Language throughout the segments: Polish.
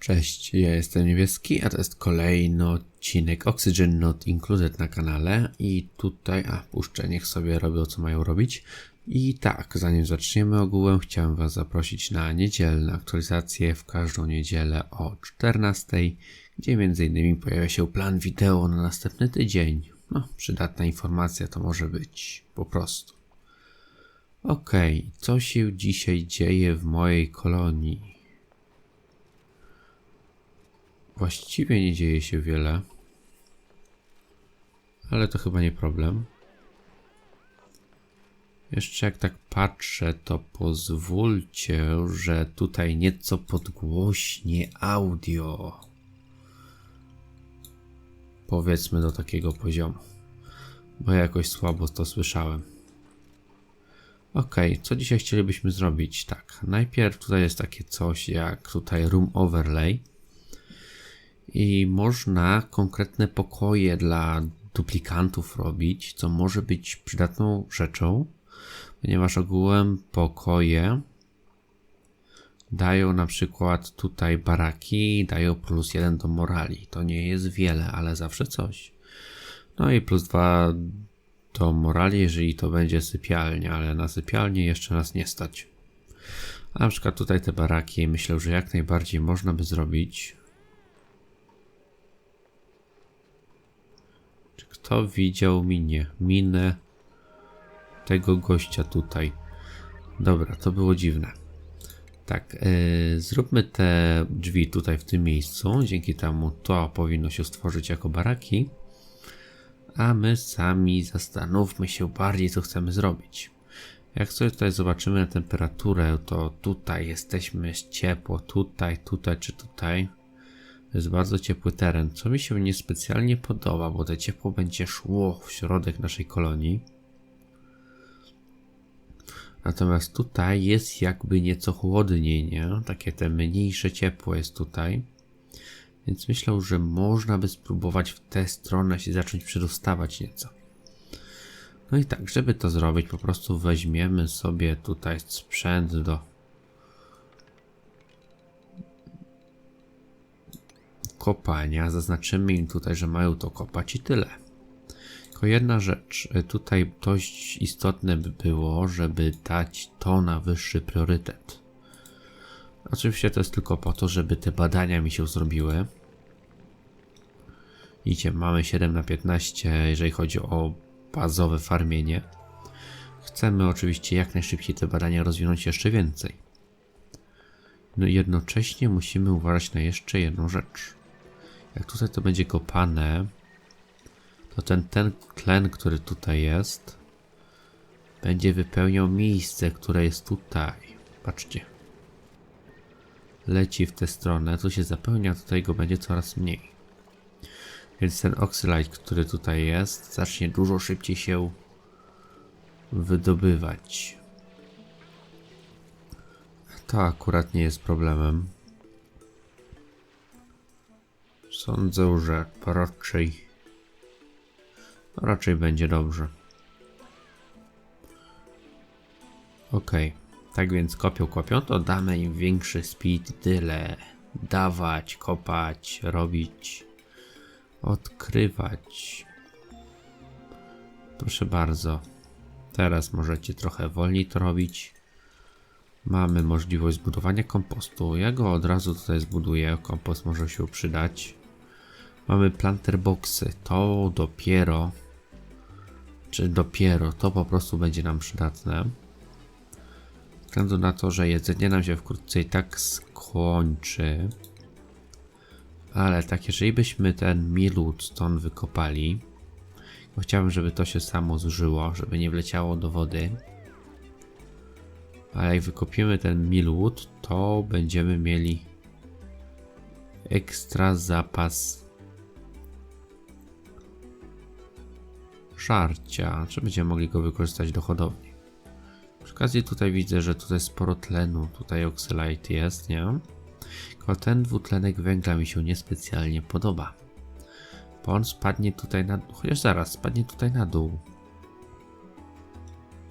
Cześć, ja jestem Niebieski, a to jest kolejny odcinek Oxygen Not Included na kanale i tutaj, a puszczę, niech sobie robią co mają robić. I tak, zanim zaczniemy ogółem, chciałem Was zaprosić na niedzielne aktualizacje w każdą niedzielę o 14, gdzie m.in. pojawia się plan wideo na następny tydzień. No, przydatna informacja to może być, po prostu. Okej, co się dzisiaj dzieje w mojej kolonii? Właściwie nie dzieje się wiele. Ale to chyba nie problem. Jeszcze jak tak patrzę, to pozwólcie, że tutaj nieco podgłośnie audio. Powiedzmy do takiego poziomu. Bo ja jakoś słabo to słyszałem. Ok, co dzisiaj chcielibyśmy zrobić? Tak, najpierw tutaj jest takie coś jak tutaj room overlay i można konkretne pokoje dla duplikantów robić, co może być przydatną rzeczą, ponieważ ogółem pokoje dają na przykład tutaj baraki, dają plus jeden do morali. To nie jest wiele, ale zawsze coś. No i plus dwa do morali, jeżeli to będzie sypialnia, ale na sypialnię jeszcze nas nie stać. A na przykład tutaj te baraki myślę, że jak najbardziej można by zrobić. Czy kto widział minie? Minę tego gościa tutaj. Dobra, to było dziwne. Tak, yy, zróbmy te drzwi tutaj w tym miejscu. Dzięki temu to powinno się stworzyć jako baraki. A my sami zastanówmy się bardziej, co chcemy zrobić. Jak sobie tutaj zobaczymy na temperaturę, to tutaj jesteśmy ciepło, tutaj, tutaj czy tutaj. To jest bardzo ciepły teren, co mi się niespecjalnie podoba, bo to ciepło będzie szło w środek naszej kolonii. Natomiast tutaj jest jakby nieco chłodniej, nie? Takie te mniejsze ciepło jest tutaj. Więc myślę, że można by spróbować w tę stronę się zacząć przedostawać nieco. No i tak, żeby to zrobić, po prostu weźmiemy sobie tutaj sprzęt do kopania. Zaznaczymy im tutaj, że mają to kopać i tyle. Tylko jedna rzecz, tutaj dość istotne by było, żeby dać to na wyższy priorytet. Oczywiście to jest tylko po to, żeby te badania mi się zrobiły. Widzicie, mamy 7 na 15, jeżeli chodzi o bazowe farmienie. Chcemy oczywiście jak najszybciej te badania rozwinąć jeszcze więcej. No i jednocześnie musimy uważać na jeszcze jedną rzecz. Jak tutaj to będzie kopane, to ten, ten tlen, który tutaj jest, będzie wypełniał miejsce, które jest tutaj. Patrzcie. Leci w tę stronę, tu się zapełnia, tutaj go będzie coraz mniej. Więc ten oxylite, który tutaj jest, zacznie dużo szybciej się wydobywać. To akurat nie jest problemem. Sądzę, że raczej raczej będzie dobrze. Ok, tak więc kopią, kopią, to damy im większy speed, tyle. Dawać, kopać, robić, odkrywać. Proszę bardzo. Teraz możecie trochę wolniej to robić. Mamy możliwość zbudowania kompostu. Ja go od razu tutaj zbuduję. Kompost może się przydać. Mamy planter boxy. To dopiero, czy dopiero, to po prostu będzie nam przydatne. Ze względu na to, że jedzenie nam się wkrótce i tak skończy. Ale tak, jeżeli byśmy ten milud stąd wykopali, bo chciałbym, żeby to się samo zużyło, żeby nie wleciało do wody. Ale jak wykopimy ten milwood, to będziemy mieli ekstra zapas żarcia, czy będziemy mogli go wykorzystać do hodowli. Przy okazji tutaj widzę, że tutaj sporo tlenu, tutaj oxylite jest, nie? Tylko ten dwutlenek węgla mi się niespecjalnie podoba. Bo on spadnie tutaj na dół, chociaż zaraz, spadnie tutaj na dół.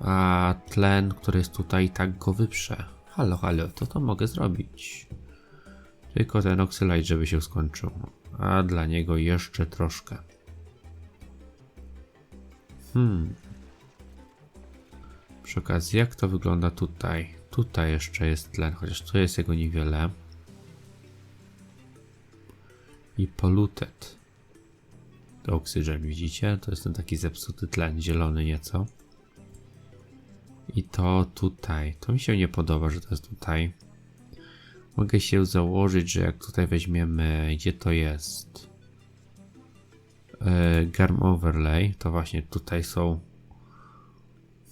A tlen, który jest tutaj, tak go wyprze. Halo, halo, to to mogę zrobić. Tylko ten oxylite, żeby się skończył. A dla niego jeszcze troszkę. Hmm. Przy okazji, jak to wygląda tutaj? Tutaj jeszcze jest tlen, chociaż tu jest jego niewiele. I polluted. Oxygen, widzicie? To jest ten taki zepsuty tlen, zielony nieco. I to tutaj. To mi się nie podoba, że to jest tutaj. Mogę się założyć, że jak tutaj weźmiemy, gdzie to jest? E, Garm Overlay, to właśnie tutaj są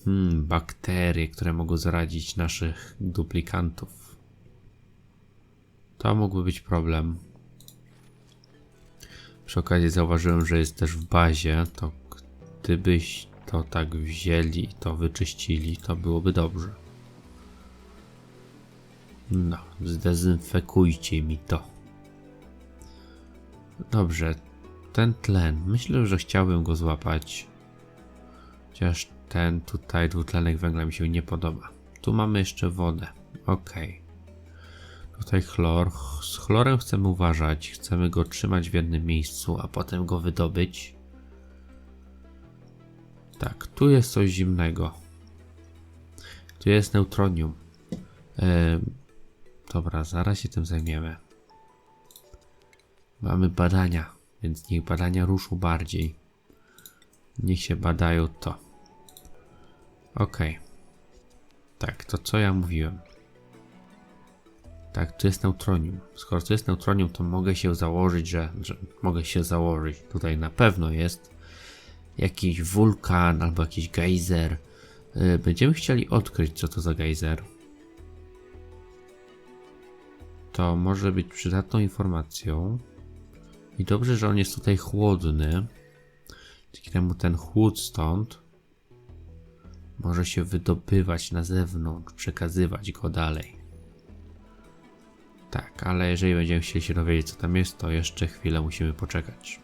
hmm, bakterie, które mogą zaradzić naszych duplikantów. To mógłby być problem. Przy okazji zauważyłem, że jest też w bazie, to gdybyś to tak wzięli i to wyczyścili, to byłoby dobrze. No, zdezynfekujcie mi to. Dobrze, ten tlen, myślę, że chciałbym go złapać. Chociaż ten tutaj dwutlenek węgla mi się nie podoba. Tu mamy jeszcze wodę. Ok. Tutaj chlor. Z chlorem chcemy uważać. Chcemy go trzymać w jednym miejscu, a potem go wydobyć. Tak, tu jest coś zimnego. Tu jest neutronium. Yy, dobra, zaraz się tym zajmiemy. Mamy badania, więc niech badania ruszą bardziej. Niech się badają to. Ok. Tak, to co ja mówiłem? Tak, tu jest neutronium. Skoro tu jest neutronium, to mogę się założyć, że, że mogę się założyć. Tutaj na pewno jest jakiś wulkan albo jakiś gejzer. Yy, Będziemy chcieli odkryć, co to za gejzer. To może być przydatną informacją. I dobrze, że on jest tutaj chłodny. Dzięki temu ten chłód stąd może się wydobywać na zewnątrz, przekazywać go dalej. Tak, ale jeżeli będziemy chcieli się dowiedzieć, co tam jest, to jeszcze chwilę musimy poczekać.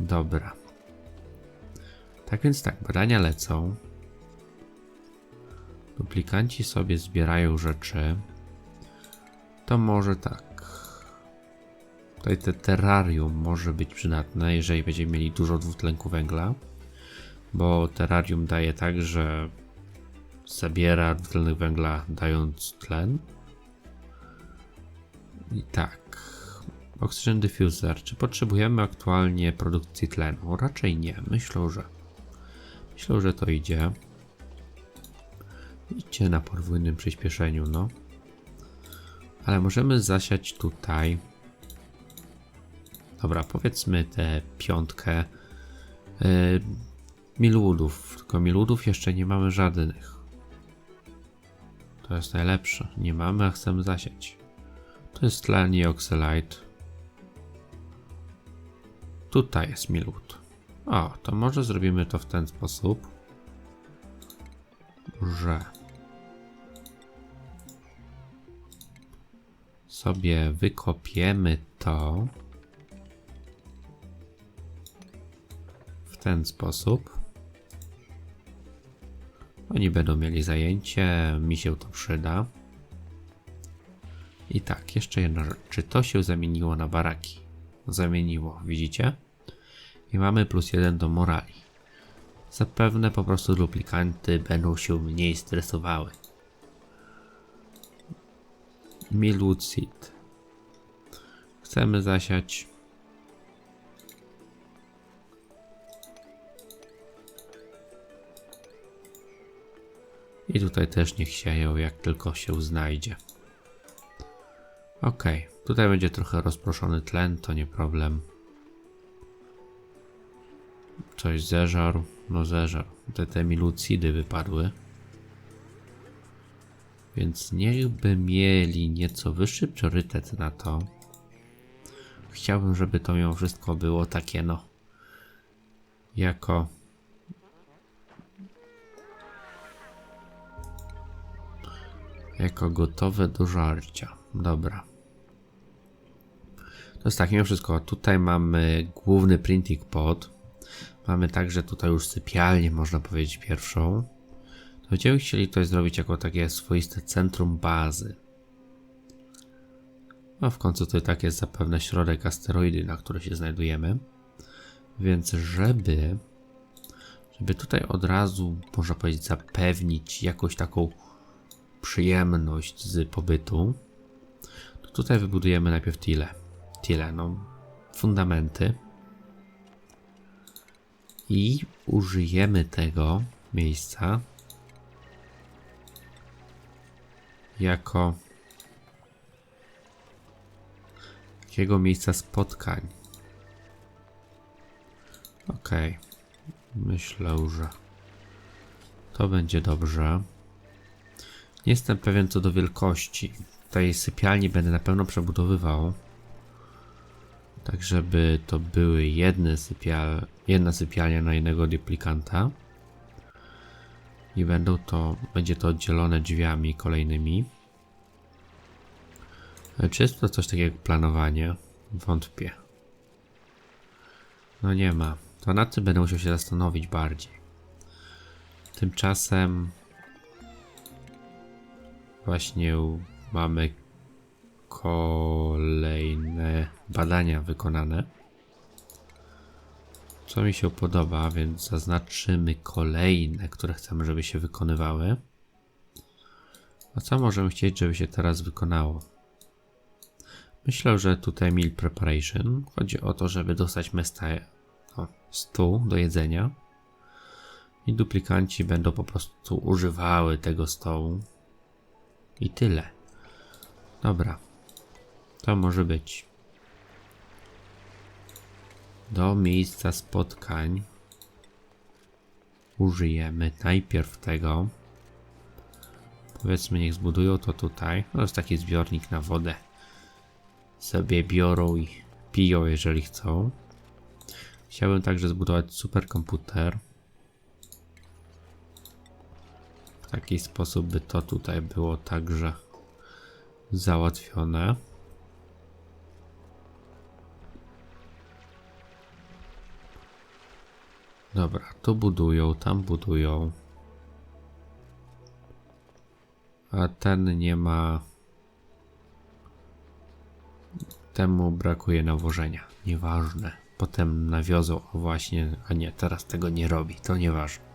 Dobra. Tak więc tak, badania lecą. Duplikanci sobie zbierają rzeczy. To może tak. Tutaj te terrarium może być przydatne, jeżeli będziemy mieli dużo dwutlenku węgla. Bo terrarium daje tak, że zabiera dwutlenek węgla dając tlen. I tak. Oxygen diffuser. Czy potrzebujemy aktualnie produkcji tlenu? Raczej nie. Myślę, że. Myślę, że to idzie. Idzie na podwójnym przyspieszeniu, no. Ale możemy zasiać tutaj. Dobra, powiedzmy tę piątkę. Yy, miludów. Tylko miludów jeszcze nie mamy żadnych. To jest najlepsze. Nie mamy, a chcemy zasiać. To jest tlen i oxylite. Tutaj jest milud. O, to może zrobimy to w ten sposób, że sobie wykopiemy to ten sposób. Oni będą mieli zajęcie, mi się to przyda. I tak, jeszcze jedna rzecz. Czy to się zamieniło na baraki? Zamieniło, widzicie? I mamy plus jeden do morali. Zapewne po prostu duplikanty będą się mniej stresowały. Milucid. Chcemy zasiać. I tutaj też niech sieją, jak tylko się znajdzie. Ok, tutaj będzie trochę rozproszony tlen, to nie problem. Coś zeżarł, no zeżarł. Te, te milucidy wypadły. Więc niechby mieli nieco wyższy priorytet na to. Chciałbym, żeby to mimo wszystko było takie, no, jako jako gotowe do żarcia. Dobra. To jest tak, mimo wszystko. Tutaj mamy główny printing pod. Mamy także tutaj już sypialnię, można powiedzieć, pierwszą. To będziemy chcieli tutaj zrobić jako takie swoiste centrum bazy. A w końcu to i tak jest zapewne środek asteroidy, na której się znajdujemy. Więc żeby, żeby tutaj od razu, można powiedzieć, zapewnić jakąś taką przyjemność z pobytu, to tutaj wybudujemy najpierw tyle. Tyle, no, fundamenty. I użyjemy tego miejsca jako takiego miejsca spotkań. Okej. Myślę, że to będzie dobrze. Nie jestem pewien co do wielkości. Tej sypialni będę na pewno przebudowywał. Tak, żeby to były jedne sypial... jedna sypialnia na jednego duplikanta. I będą to, będzie to oddzielone drzwiami kolejnymi. Czy jest to coś takiego jak planowanie? Wątpię. No nie ma. To nad tym będę musiał się zastanowić bardziej. Tymczasem właśnie mamy kolejne badania wykonane. Co mi się podoba, więc zaznaczymy kolejne, które chcemy, żeby się wykonywały. A co możemy chcieć, żeby się teraz wykonało? Myślę, że tutaj meal preparation. Chodzi o to, żeby dostać mesta, o, stół do jedzenia. I duplikanci będą po prostu używały tego stołu. I tyle. Dobra. To może być. Do miejsca spotkań użyjemy najpierw tego. Powiedzmy, niech zbudują to tutaj. To jest taki zbiornik na wodę. Sobie biorą i piją, jeżeli chcą. Chciałbym także zbudować superkomputer. W taki sposób, by to tutaj było także załatwione. Dobra, tu budują, tam budują. A ten nie ma. Temu brakuje nawożenia. Nieważne. Potem nawiozą, o właśnie, a nie, teraz tego nie robi, to nieważne.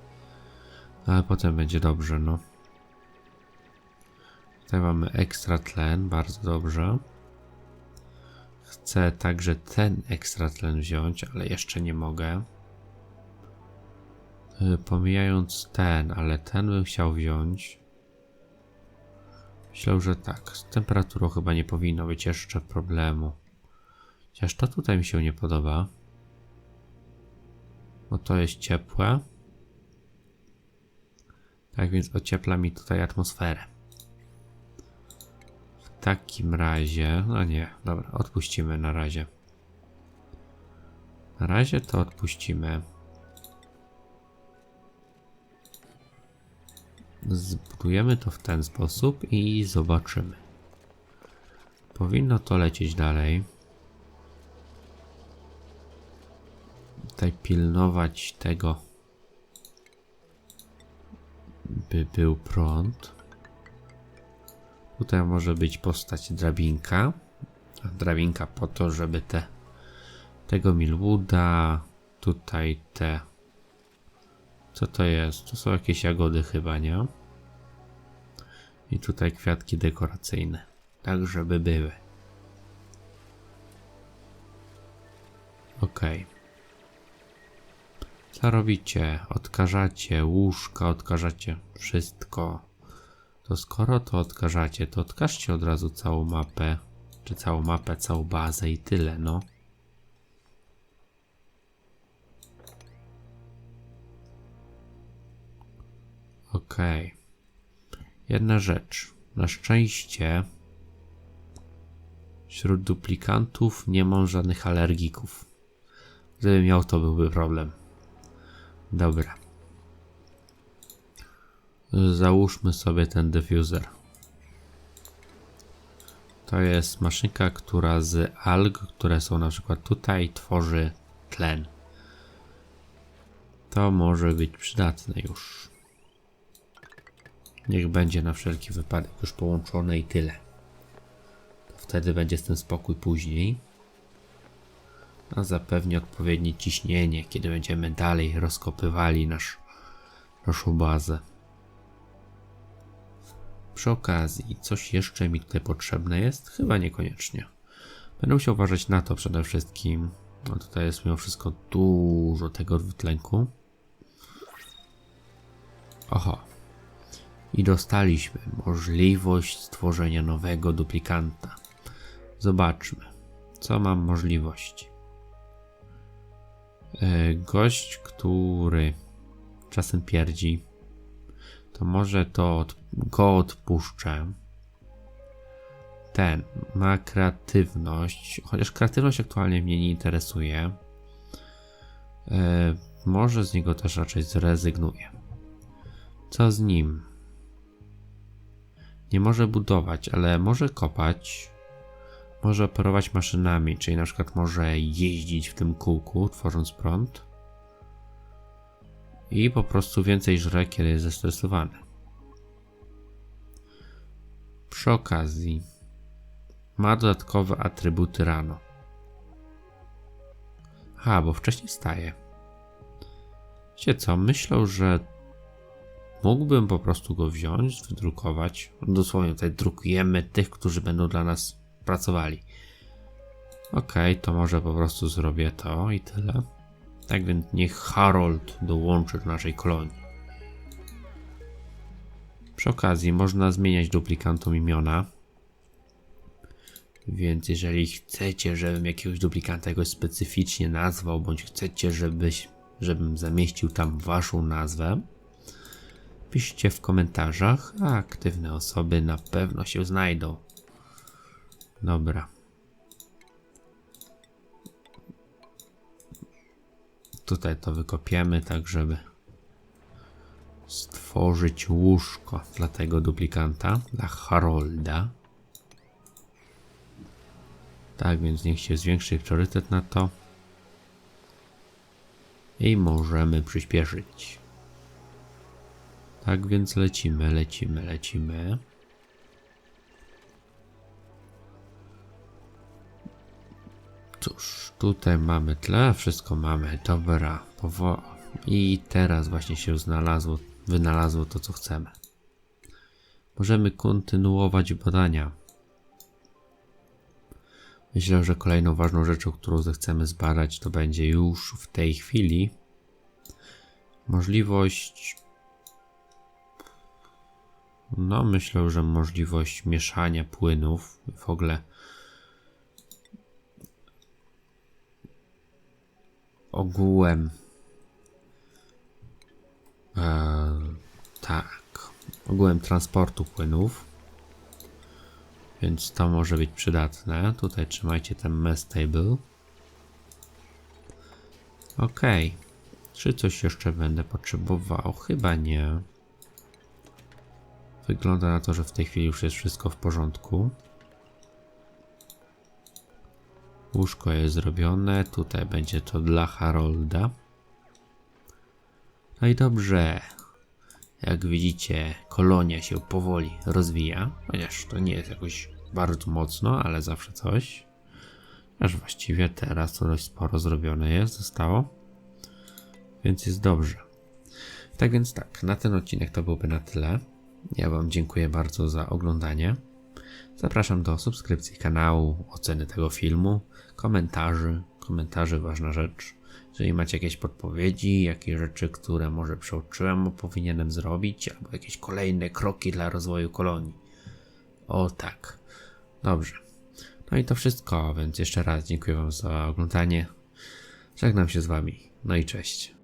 Ale potem będzie dobrze, no. Tutaj mamy ekstra tlen, bardzo dobrze. Chcę także ten ekstra tlen wziąć, ale jeszcze nie mogę. Y, Pomijając ten, ale ten bym chciał wziąć. Myślę, że tak. Z temperaturą chyba nie powinno być jeszcze problemu. Chociaż to tutaj mi się nie podoba. Bo to jest ciepłe. Tak więc ociepla mi tutaj atmosferę. W takim razie, no nie, dobra, odpuścimy na razie. Na razie to odpuścimy. Zbudujemy to w ten sposób i zobaczymy. Powinno to lecieć dalej. Tutaj pilnować tego, by był prąd. Tutaj może być postać drabinka. Drabinka po to, żeby te tego Milwooda, tutaj te co to jest? To są jakieś jagody chyba, nie? I tutaj kwiatki dekoracyjne. Tak, żeby były. Ok. Co robicie? Odkażacie łóżka, odkażacie wszystko. To skoro to odkażacie, to odkażcie od razu całą mapę. Czy całą mapę, całą bazę i tyle, no. Okej. Jedna rzecz. Na szczęście wśród duplikantów nie mam żadnych alergików. Gdybym miał, to byłby problem. Dobra. Załóżmy sobie ten diffuser. To jest maszynka, która z alg, które są na przykład tutaj, tworzy tlen. To może być przydatne już. Niech będzie na wszelki wypadek już połączone i tyle. W wtedy będzie tym spokój później. A zapewni odpowiednie ciśnienie, kiedy będziemy dalej rozkopywali nasz, naszą bazę. Przy okazji, coś jeszcze mi tutaj potrzebne jest? Chyba niekoniecznie. Będę musiał uważać na to przede wszystkim. No tutaj jest mimo wszystko dużo tego dwutlenku. Oho. I dostaliśmy możliwość stworzenia nowego duplikanta. Zobaczmy, co mam możliwości. E, Gość, który czasem pierdzi, to może to go odpuszczę. Ten ma kreatywność, chociaż kreatywność aktualnie mnie nie interesuje. E, może z niego też raczej zrezygnuję. Co z nim? Nie może budować, ale może kopać. Może operować maszynami, czyli na przykład może jeździć w tym kółku, tworząc prąd. I po prostu więcej żre, kiedy jest zestresowany. Przy okazji ma dodatkowe atrybuty rano. Ha, bo wcześniej wstaje. Wiecie co, myślę, że mógłbym po prostu go wziąć, wydrukować. Dosłownie tutaj drukujemy tych, którzy będą dla nas pracowali. Ok, to może po prostu zrobię to i tyle. Tak więc niech Harold dołączy do naszej kolonii. Przy okazji można zmieniać duplikantom imiona. Więc jeżeli chcecie, żebym jakiegoś duplikanta jakoś specyficznie nazwał, bądź chcecie, żebyś, żebym zamieścił tam waszą nazwę, piszcie w komentarzach, a aktywne osoby na pewno się znajdą. Dobra. Tutaj to wykopiemy, tak żeby stworzyć łóżko dla tego duplikanta, dla Harolda. Tak więc niech się zwiększy priorytet na to. I możemy przyspieszyć. Tak więc lecimy, lecimy, lecimy. Cóż, tutaj mamy tle, wszystko mamy, dobra, powo I teraz właśnie się znalazło, wynalazło to, co chcemy. Możemy kontynuować badania. Myślę, że kolejną ważną rzeczą, którą zechcemy zbadać, to będzie już w tej chwili możliwość. No, myślę, że możliwość mieszania płynów w ogóle. Ogółem. E, tak. Ogółem transportu płynów. Więc to może być przydatne. Tutaj trzymajcie ten mess table. Ok. Czy coś jeszcze będę potrzebował? Chyba nie. Wygląda na to, że w tej chwili już jest wszystko w porządku. Łóżko jest zrobione. Tutaj będzie to dla Harolda. No i dobrze. Jak widzicie, kolonia się powoli rozwija, chociaż to nie jest jakoś bardzo mocno, ale zawsze coś. Aż właściwie teraz to dość sporo zrobione jest, zostało. Więc jest dobrze. Tak więc tak, na ten odcinek to byłoby na tyle. Ja Wam dziękuję bardzo za oglądanie. Zapraszam do subskrypcji kanału, oceny tego filmu, komentarzy. Komentarzy ważna rzecz. Jeżeli macie jakieś podpowiedzi, jakieś rzeczy, które może przeoczyłem, a powinienem zrobić, albo jakieś kolejne kroki dla rozwoju kolonii. O tak. Dobrze. No i to wszystko, więc jeszcze raz dziękuję Wam za oglądanie. Żegnam się z Wami. No i cześć.